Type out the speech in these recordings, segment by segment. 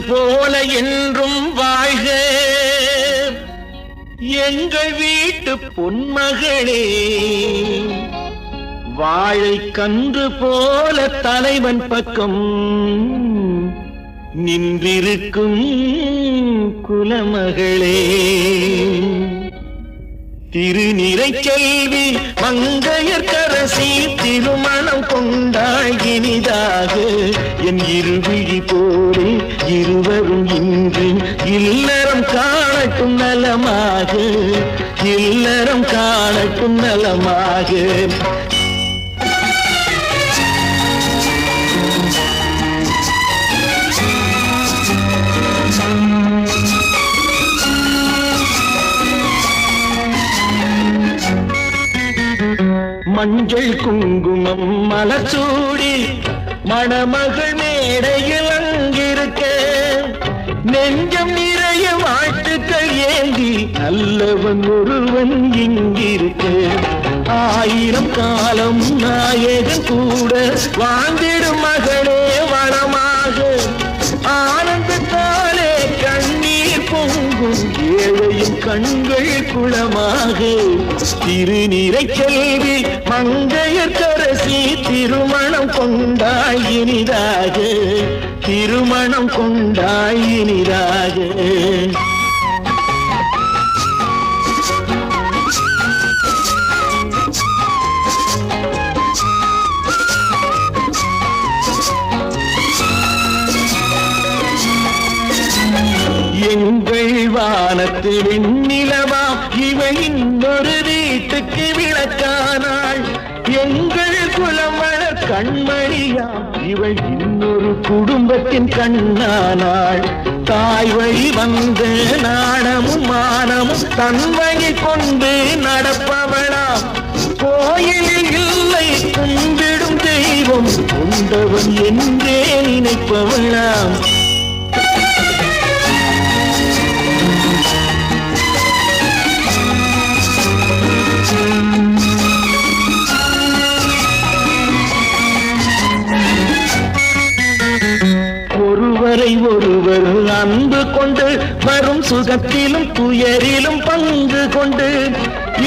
போல என்றும் வாழ்க. எங்கள் வீட்டு பொன்மகளே வாழை கன்று போல தலைவன் பக்கம் நின்றிருக்கும் குலமகளே. திருநிறை செல்வி மங்கையர்கரசி திருமணம் கொண்டாள் இனிதாக என் இருவிழி போலே இருவரும் இன்று இல்லறம் காணட்டும் நலமாக இல்லறம் காணட்டும் நலமாக. மஞ்சள் குங்குமம் மலச்சூடி மணமகள் மேடையில் அங்கிருக்க நெஞ்சம் நிறைய வாழ்த்துக்கள் ஏந்தி நல்லவன் ஒருவன் இங்கிருக்க. ஆயிரம் காலம் நாயகன் கூட வாழ்ந்திடும் மகளே கண்கள் குளமாக. திருநீரை செல்வி மங்கையர்கரசி திருமணம் கொண்டாய் இனிதாக திருமணம் கொண்டாய் இனிதாக வானத்து வெண்ணிலவா இவள் இன்னொரு வீட்டுக்கு விளக்கானாள். எங்கள் குலமழ வளர் கண்மணியாம் இவள் இன்னொரு குடும்பத்தின் கண்ணானாள். தாய் வழி வந்த நாணமும் மானமும் தன் கொண்டு நடப்பவளாம். கோயிலில் இல்லை கும்பிடும் தெய்வம் கொண்டவன் என்றே நினைப்பவளாம். கொண்டு வரும் சுகத்திலும் துயரிலும் பங்கு கொண்டு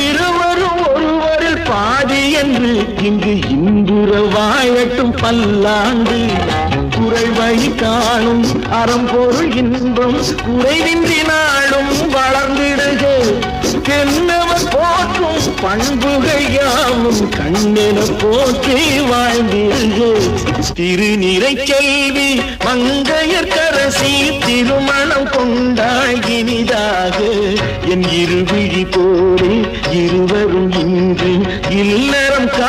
இருவரும் ஒருவரில் பாதி என்று இங்கு இன்புற வாழட்டும் பல்லாண்டு. குரல் வழி காணும் அறம்பொருள் இன்பம் குறைவின்றி நாளும் வளர்ந்திடுக. என்னவர் போற்றும் பண்புகள் யாவும் கண்ணென போற்றி வாழ்ந்தீர்கள். திருநிறை செல்வி மங்கையர்கரசி திருமணம் கொண்டாள் இனிதாக என் இருவிழி போலே இருவரும் இன்று இல்லறம் கா